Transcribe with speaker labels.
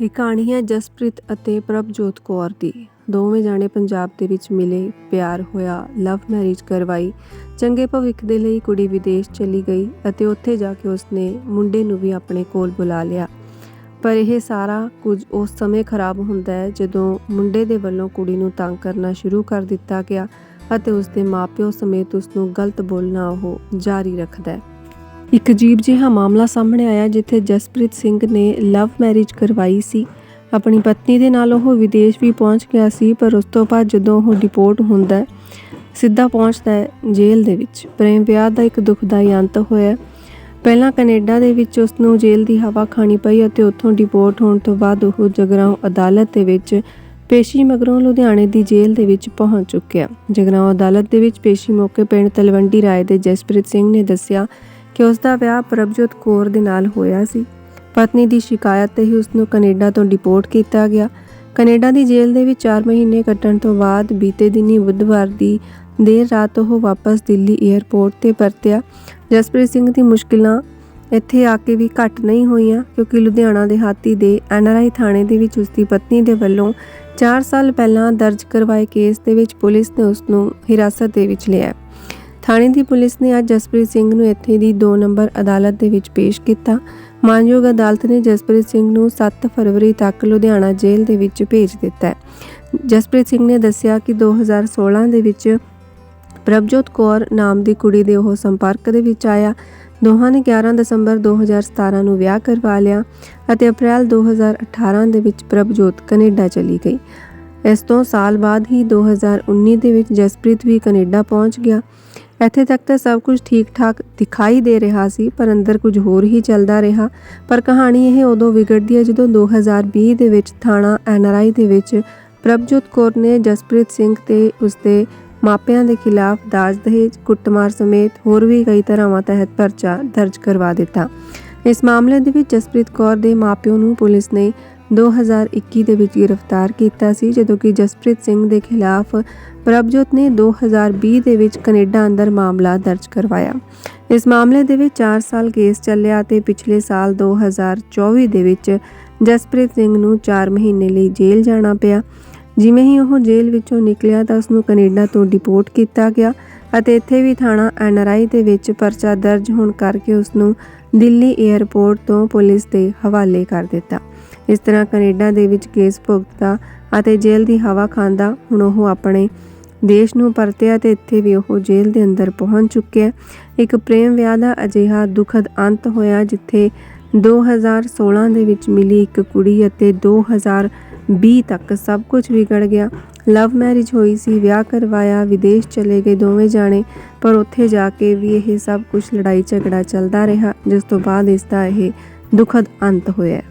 Speaker 1: ਇਹ ਕਹਾਣੀ ਹੈ ਜਸਪ੍ਰੀਤ ਅਤੇ ਪ੍ਰਭਜੋਤ ਕੌਰ ਦੀ। ਦੋਵੇਂ ਜਾਣੇ ਪੰਜਾਬ ਦੇ ਵਿੱਚ ਮਿਲੇ, ਪਿਆਰ ਹੋਇਆ, ਲਵ ਮੈਰਿਜ ਕਰਵਾਈ। ਚੰਗੇ ਭਵਿੱਖ ਦੇ ਲਈ ਕੁੜੀ ਵਿਦੇਸ਼ ਚਲੀ ਗਈ ਅਤੇ ਉੱਥੇ ਜਾ ਕੇ ਉਸਨੇ ਮੁੰਡੇ ਨੂੰ ਵੀ ਆਪਣੇ ਕੋਲ ਬੁਲਾ ਲਿਆ। ਪਰ ਇਹ ਸਾਰਾ ਕੁਝ ਉਸ ਸਮੇਂ ਖਰਾਬ ਹੁੰਦਾ ਹੈ ਜਦੋਂ ਮੁੰਡੇ ਦੇ ਵੱਲੋਂ ਕੁੜੀ ਨੂੰ ਤੰਗ ਕਰਨਾ ਸ਼ੁਰੂ ਕਰ ਦਿੱਤਾ ਗਿਆ ਅਤੇ ਉਸਦੇ ਮਾਪਿਓ ਸਮੇਤ ਉਸ ਨੂੰ ਗਲਤ ਬੋਲਣਾ ਉਹ ਜਾਰੀ ਰੱਖਦਾ ਹੈ। ਇੱਕ ਅਜੀਬ ਜਿਹਾ ਮਾਮਲਾ ਸਾਹਮਣੇ ਆਇਆ ਜਿੱਥੇ ਜਸਪ੍ਰੀਤ ਸਿੰਘ ਨੇ ਲਵ ਮੈਰਿਜ ਕਰਵਾਈ ਸੀ। ਆਪਣੀ ਪਤਨੀ ਦੇ ਨਾਲ ਉਹ ਵਿਦੇਸ਼ ਵੀ ਪਹੁੰਚ ਗਿਆ ਸੀ, ਪਰ ਉਸ ਤੋਂ ਬਾਅਦ ਜਦੋਂ ਉਹ ਡਿਪੋਰਟ ਹੁੰਦਾ ਸਿੱਧਾ ਪਹੁੰਚਦਾ ਹੈ ਜੇਲ੍ਹ ਦੇ ਵਿੱਚ। ਪ੍ਰੇਮ ਵਿਆਹ ਦਾ ਇੱਕ ਦੁਖਦਾਈ ਅੰਤ ਹੋਇਆ ਪਹਿਲਾਂ ਕੈਨੇਡਾ ਦੇ ਵਿੱਚ ਉਸ ਨੂੰ ਜੇਲ੍ਹ ਦੀ ਹਵਾ ਖਾਣੀ ਪਈ ਅਤੇ ਉੱਥੋਂ ਡਿਪੋਰਟ ਹੋਣ ਤੋਂ ਬਾਅਦ ਉਹ ਜਗਰਾਉਂ ਅਦਾਲਤ ਦੇ ਵਿੱਚ ਪੇਸ਼ੀ ਮਗਰੋਂ ਲੁਧਿਆਣੇ ਦੀ ਜੇਲ੍ਹ ਦੇ ਵਿੱਚ ਪਹੁੰਚ ਚੁੱਕਿਆ। ਜਗਰਾਉਂ ਅਦਾਲਤ ਦੇ ਵਿੱਚ ਪੇਸ਼ੀ ਮੌਕੇ ਪਿੰਡ ਤਲਵੰਡੀ ਰਾਏ ਦੇ ਜਸਪ੍ਰੀਤ ਸਿੰਘ ਨੇ ਦੱਸਿਆ ਕਿ ਉਸ ਦਾ ਵਿਆਹ ਪ੍ਰਭਜੋਤ ਕੌਰ ਦੇ ਨਾਲ ਹੋਇਆ ਸੀ। ਪਤਨੀ ਦੀ ਸ਼ਿਕਾਇਤ ਤੇ ਹੀ ਉਸ ਨੂੰ ਕੈਨੇਡਾ ਤੋਂ ਡਿਪੋਰਟ ਕੀਤਾ ਗਿਆ। ਕੈਨੇਡਾ ਦੀ ਜੇਲ੍ਹ ਦੇ ਵਿੱਚ 4 ਮਹੀਨੇ ਕੱਟਣ ਤੋਂ ਬਾਅਦ ਬੀਤੇ ਦਿਨੀ ਬੁੱਧਵਾਰ ਦੀ ਦੇਰ ਰਾਤ ਉਹ ਵਾਪਸ ਦਿੱਲੀ 에ਅਰਪੋਰਟ ਤੇ ਪਰਤਿਆ। ਜਸਪ੍ਰੀਤ ਸਿੰਘ ਦੀ ਮੁਸ਼ਕਿਲਾਂ ਇੱਥੇ ਆ ਕੇ ਵੀ ਘੱਟ ਨਹੀਂ ਹੋਈਆਂ, ਕਿਉਂਕਿ ਲੁਧਿਆਣਾ ਦੇ ਹਾਤੀ ਦੇ ਐਨਆਰਆਈ ਥਾਣੇ ਦੇ ਵਿੱਚ ਉਸ ਦੀ ਪਤਨੀ ਦੇ ਵੱਲੋਂ 4 ਸਾਲ ਪਹਿਲਾਂ ਦਰਜ ਕਰਵਾਏ ਕੇਸ ਦੇ ਵਿੱਚ ਪੁਲਿਸ ਨੇ ਉਸ ਨੂੰ ਹਿਰਾਸਤ ਦੇ ਵਿੱਚ ਲਿਆ। ਥਾਣੇ ਦੀ ਪੁਲਿਸ ਨੇ ਅੱਜ ਜਸਪ੍ਰੀਤ ਸਿੰਘ ਨੂੰ ਇੱਥੇ ਦੀ 2 ਨੰਬਰ ਅਦਾਲਤ ਦੇ ਵਿੱਚ ਪੇਸ਼ ਕੀਤਾ। ਮਾਨਯੋਗ ਅਦਾਲਤ ਨੇ ਜਸਪ੍ਰੀਤ ਸਿੰਘ ਨੂੰ 7 ਫਰਵਰੀ ਤੱਕ ਲੁਧਿਆਣਾ ਜੇਲ੍ਹ ਦੇ ਵਿੱਚ ਭੇਜ ਦਿੱਤਾ ਹੈ। ਜਸਪ੍ਰੀਤ ਸਿੰਘ ਨੇ ਦੱਸਿਆ ਕਿ 2016 ਦੇ ਵਿੱਚ ਪ੍ਰਭਜੋਤ ਕੌਰ ਨਾਮ ਦੀ ਕੁੜੀ ਦੇ ਉਹ ਸੰਪਰਕ ਦੇ ਵਿੱਚ ਆਇਆ। ਦੋਹਾਂ ਨੇ 11 ਦਸੰਬਰ 2017 ਨੂੰ ਵਿਆਹ ਕਰਵਾ ਲਿਆ ਅਤੇ ਅਪ੍ਰੈਲ 2018 ਦੇ ਵਿੱਚ ਪ੍ਰਭਜੋਤ ਕੈਨੇਡਾ ਚਲੀ ਗਈ। ਇਸ ਤੋਂ ਸਾਲ ਬਾਅਦ ਹੀ 2019 ਦੇ ਵਿੱਚ ਜਸਪ੍ਰੀਤ ਵੀ ਕੈਨੇਡਾ ਪਹੁੰਚ ਗਿਆ। ਇੱਥੇ ਤੱਕ ਤਾਂ ਸਭ ਕੁਝ ਠੀਕ ਠਾਕ ਦਿਖਾਈ ਦੇ ਰਿਹਾ ਸੀ, ਪਰ ਅੰਦਰ ਕੁਝ ਹੋਰ ਹੀ ਚੱਲਦਾ ਰਿਹਾ। ਪਰ ਕਹਾਣੀ ਇਹ ਉਦੋਂ ਵਿਗੜਦੀ ਹੈ ਜਦੋਂ 2020 ਦੇ ਵਿੱਚ ਥਾਣਾ ਐਨਆਰਆਈ ਦੇ ਵਿੱਚ ਪ੍ਰਭਜੋਤ ਕੌਰ ਨੇ ਜਸਪ੍ਰੀਤ ਸਿੰਘ ਤੇ ਉਸਦੇ ਮਾਪਿਆਂ ਦੇ ਖਿਲਾਫ ਦਾਜ ਦਹੇਜ ਕੁੱਟਮਾਰ ਸਮੇਤ ਹੋਰ ਵੀ ਕਈ ਧਾਰਾਵਾਂ ਤਹਿਤ ਪਰਚਾ ਦਰਜ ਕਰਵਾ ਦਿੱਤਾ। ਇਸ ਮਾਮਲੇ ਦੇ ਵਿੱਚ ਜਸਪ੍ਰੀਤ ਕੌਰ ਦੇ ਮਾਪਿਓ ਨੂੰ ਪੁਲਿਸ ਨੇ 2021 ਦੇ ਵਿੱਚ ਗ੍ਰਿਫਤਾਰ ਕੀਤਾ ਸੀ, ਜਦੋਂ ਕਿ ਜਸਪ੍ਰੀਤ ਸਿੰਘ ਦੇ ਖਿਲਾਫ ਪ੍ਰਭਜੋਤ ਨੇ 2020 ਦੇ ਵਿੱਚ ਕੈਨੇਡਾ ਅੰਦਰ ਮਾਮਲਾ ਦਰਜ ਕਰਵਾਇਆ। ਇਸ ਮਾਮਲੇ ਦੇ ਵਿੱਚ 4 ਸਾਲ ਕੇਸ ਚੱਲਿਆ ਤੇ ਪਿਛਲੇ ਸਾਲ 2024 ਦੇ ਵਿੱਚ ਜਸਪ੍ਰੀਤ ਸਿੰਘ ਨੂੰ 4 ਮਹੀਨੇ ਲਈ ਜੇਲ੍ਹ ਜਾਣਾ ਪਿਆ। ਜਿਵੇਂ ਹੀ ਉਹ ਜੇਲ੍ਹ ਵਿੱਚੋਂ ਨਿਕਲਿਆ ਤਾਂ ਉਸ ਨੂੰ ਕੈਨੇਡਾ ਤੋਂ ਡਿਪੋਰਟ ਕੀਤਾ ਗਿਆ ਅਤੇ ਇੱਥੇ ਵੀ ਥਾਣਾ ਐਨਆਰਆਈ ਦੇ ਵਿੱਚ ਪਰਚਾ ਦਰਜ ਹੋਣ ਕਰਕੇ ਉਸ ਨੂੰ ਦਿੱਲੀ 에ਅਰਪੋਰਟ ਤੋਂ ਪੁਲਿਸ ਦੇ ਹਵਾਲੇ ਕਰ ਦਿੱਤਾ। ਇਸ ਤਰ੍ਹਾਂ ਕੈਨੇਡਾ ਦੇ ਵਿੱਚ ਕੇਸ ਭੁਗਤਦਾ ਅਤੇ ਜੇਲ੍ਹ ਦੀ ਹਵਾ ਖਾਂਦਾ ਹੁਣ ਉਹ ਆਪਣੇ ਦੇਸ਼ ਨੂੰ ਪਰਤਿਆ ਤੇ ਇੱਥੇ ਵੀ ਉਹ ਜੇਲ੍ਹ ਦੇ ਅੰਦਰ ਪਹੁੰਚ ਚੁੱਕਿਆ। ਇੱਕ ਪ੍ਰੇਮ ਵਿਆਹ ਦਾ ਅਜਿਹਾ ਦੁਖਦ ਅੰਤ ਹੋਇਆ ਜਿੱਥੇ 2016 ਦੇ ਵਿੱਚ ਮਿਲੀ ਇੱਕ ਕੁੜੀ ਅਤੇ 2020 ਤੱਕ ਸਭ ਕੁਝ ਵਿਗੜ ਗਿਆ। ਲਵ ਮੈਰਿਜ ਹੋਈ ਸੀ, ਵਿਆਹ ਕਰਵਾਇਆ, ਵਿਦੇਸ਼ ਚਲੇ ਗਏ ਦੋਵੇਂ ਜਾਣੇ, ਪਰ ਉੱਥੇ ਜਾ ਕੇ ਵੀ ਇਹ ਸਭ ਕੁਝ ਲੜਾਈ ਝਗੜਾ ਚੱਲਦਾ ਰਿਹਾ, ਜਿਸ ਤੋਂ ਬਾਅਦ ਇਸ ਦਾ ਇਹ ਦੁਖਦ ਅੰਤ ਹੋਇਆ।